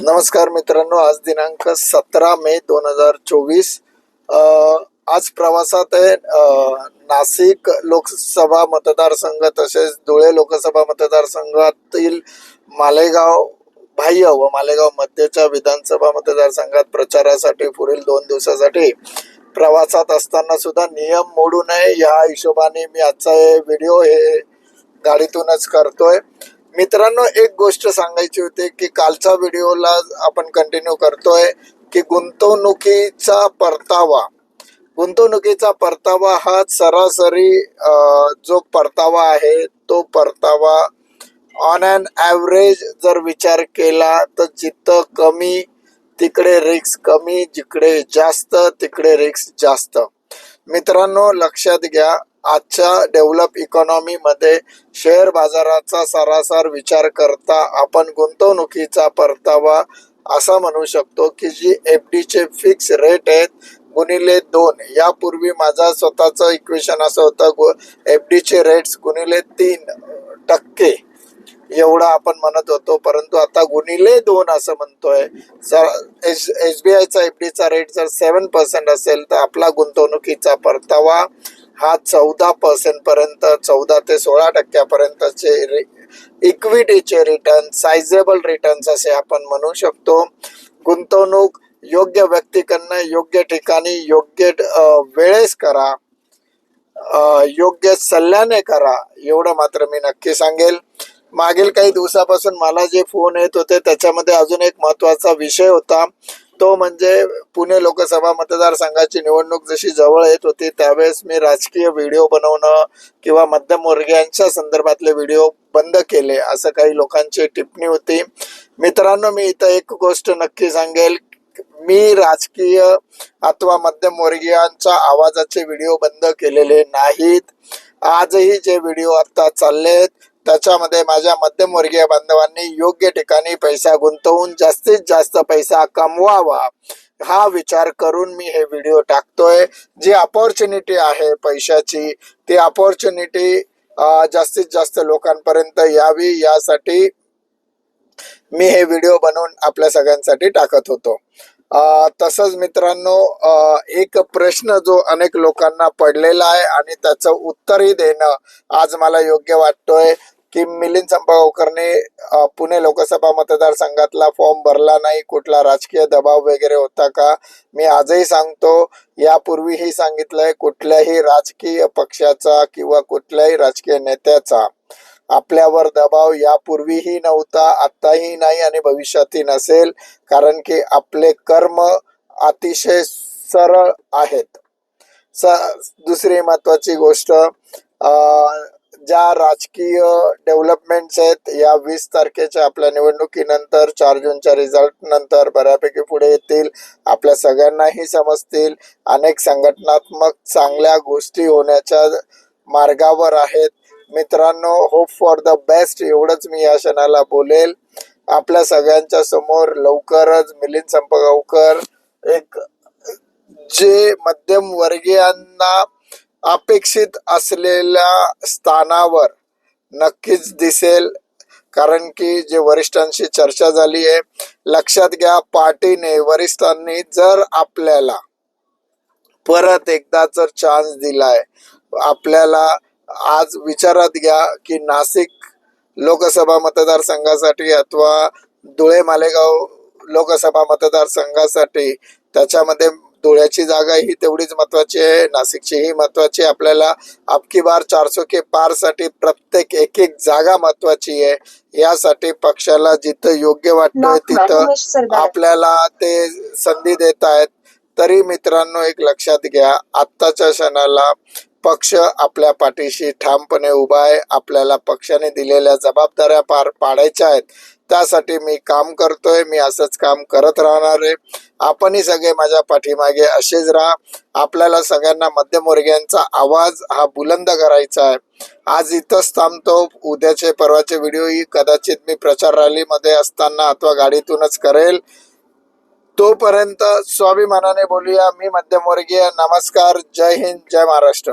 नमस्कार मित्रांनो आज दिनांक सतरा मे दोन हजार चोवीस. आज प्रवासात आहे नाशिक लोकसभा मतदारसंघ तसेच धुळे लोकसभा मतदारसंघातील मालेगाव बाह्य व मालेगाव मध्यच्या विधानसभा मतदारसंघात प्रचारासाठी पुढील दोन दिवसासाठी प्रवासात असताना सुद्धा नियम मोडू नये. या हिशोबाने मी आजचा हे व्हिडिओ हे गाडीतूनच करतोय. मित्रांनो एक गोष्ट सांगायची होती की कालच्या व्हिडिओला आपण कंटिन्यू करतोय की गुंतवणुकीचा परतावा. गुंतवणुकीचा परतावा हा सरासरी जो परतावा आहे तो परतावा ऑन अन ॲव्हरेज जर विचार केला तर जिथं कमी तिकडे रिक्स कमी जिकडे जास्त तिकडे रिक्स जास्त. मित्रांनो लक्षात घ्या आजच्या डेव्हलप इकॉनॉमीमध्ये शेअर बाजाराचा सरासर विचार करता आपण गुंतवणुकीचा परतावा असा म्हणू शकतो की जी एफ डीचे फिक्स रेट आहेत गुणिले दोन. यापूर्वी माझा स्वतःचं इक्वेशन असं होतं गु एफ डीचे रेट्स गुणिले तीन टक्के. एवढा आपण म्हणत होतो परंतु आता गुणिले दोन असं म्हणतोय. सर एस एस बी आयचा एफ डीचा रेट जर सेवन पर्सेंट असेल तर आपला गुंतवणुकीचा परतावा हा चौदा पर्सेंट पर्यंत चौदा ते सोळा टक्क्यापर्यंतचे इक्विटीचे रिटर्न सायझेबल रिटर्न्स असे आपण म्हणू शकतो. गुंतवणूक योग्य व्यक्तीकडनं योग्य ठिकाणी योग्य वेळेस करा योग्य सल्ल्याने करा एवढं मात्र मी नक्की सांगेल. मागील काही दिवसापासून मला जे फोन येत होते त्याच्यामध्ये अजून एक महत्त्वाचा विषय होता. तो म्हणजे पुणे लोकसभा मतदारसंघाची निवडणूक जशी जवळ येत होती त्यावेळेस मी राजकीय व्हिडिओ बनवणं किंवा मध्यमवर्गीयांच्या संदर्भातले व्हिडिओ बंद केले असं काही लोकांची टिप्पणी होती. मित्रांनो मी इथं एक गोष्ट नक्की सांगेल. मी राजकीय अथवा मध्यमवर्गीयांच्या आवाजाचे व्हिडिओ बंद केलेले नाहीत. आजही जे व्हिडिओ आता चाललेत त्याच्यामध्ये माझ्या मध्यमवर्गीय बांधवांनी योग्य ठिकाणी पैसा गुंतवून जास्तीत जास्त पैसा कमवावा हा विचार करून मी हे व्हिडिओ टाकतोय. जी अपॉर्च्युनिटी आहे पैशाची ती अपॉर्च्युनिटी जास्तीत जास्त लोकांपर्यंत यावी यासाठी मी हे व्हिडिओ बनवून आपल्या सगळ्यांसाठी टाकत होतो. तसंच मित्रांनो एक प्रश्न जो अनेक लोकांना पडलेला आहे आणि त्याचं उत्तरही देणं आज मला योग्य वाटतोय. की मिलिंद संपगावकरने पुणे लोकसभा मतदारसंघातला फॉर्म भरला नाही कुठला राजकीय दबाव वगैरे होता का? मी आजही सांगतो यापूर्वीही सांगितलंय कुठल्याही राजकीय पक्षाचा किंवा कुठल्याही राजकीय नेत्याचा आपल्यावर दबाव यापूर्वीही नव्हता आत्ताही नाही आणि भविष्यातही नसेल कारण की आपले कर्म अतिशय सरळ आहेत. स दुसरी महत्वाची गोष्ट ज्या राजकीय डेव्हलपमेंट्स आहेत या वीस तारखेच्या आपल्या निवडणुकीनंतर चार जूनच्या रिझल्ट नंतर बऱ्यापैकी पुढे येतील. आपल्या सगळ्यांनाही समजतील. अनेक संघटनात्मक चांगल्या गोष्टी होण्याच्या मार्गावर आहेत. मित्रांनो होप फॉर द बेस्ट एवढंच मी या क्षणाला बोलेल. आपल्या सगळ्यांच्या समोर लवकरच मिलिंद संपगावकर एक जे मध्यम वर्गीयांना अपेक्षित असलेल्या स्थानावर नक्कीच दिसेल. कारण की जे वरिष्ठांशी चर्चा झाली आहे लक्षात घ्या पार्टीने वरिष्ठांनी जर आपल्याला परत एकदा जर चान्स दिलाय आपल्याला आज विचारात घ्या की नाशिक लोकसभा मतदारसंघासाठी अथवा धुळे मालेगाव लोकसभा मतदारसंघासाठी त्याच्यामध्ये धुळ्याची जागा ही तेवढीच महत्वाची आहे. नाशिकची ही महत्वाची आहे. आपल्याला अबकी बार चारसो के पारसाठी प्रत्येक एक एक जागा महत्वाची आहे. यासाठी पक्षाला जिथं योग्य वाटतंय तिथं. आपल्याला ते संधी देत आहेत. तरी मित्रांनो एक लक्षात घ्या आत्ताच्या क्षणाला पक्ष आपल्या पाठीशी ठामपणे उभा आहे. आपल्याला पक्षाने दिलेल्या जबाबदाऱ्या पार पाडायच्या आहेत. त्यासाठी मी काम करतोय मी असंच काम करत राहणार आहे. आपणही सगळे माझ्या पाठीमागे असेच राहा. आपल्याला सगळ्यांना मध्यमवर्गीयांचा आवाज हा बुलंद करायचा आहे. आज इथंच थांबतो. उद्याचे परवाचे व्हिडिओही कदाचित मी प्रचार रॅलीमध्ये असताना अथवा गाडीतूनच करेल. तोपर्यंत स्वाभिमानाने बोलूया. मी मध्यमवर्गीय नमस्कार. जय हिंद. जय महाराष्ट्र.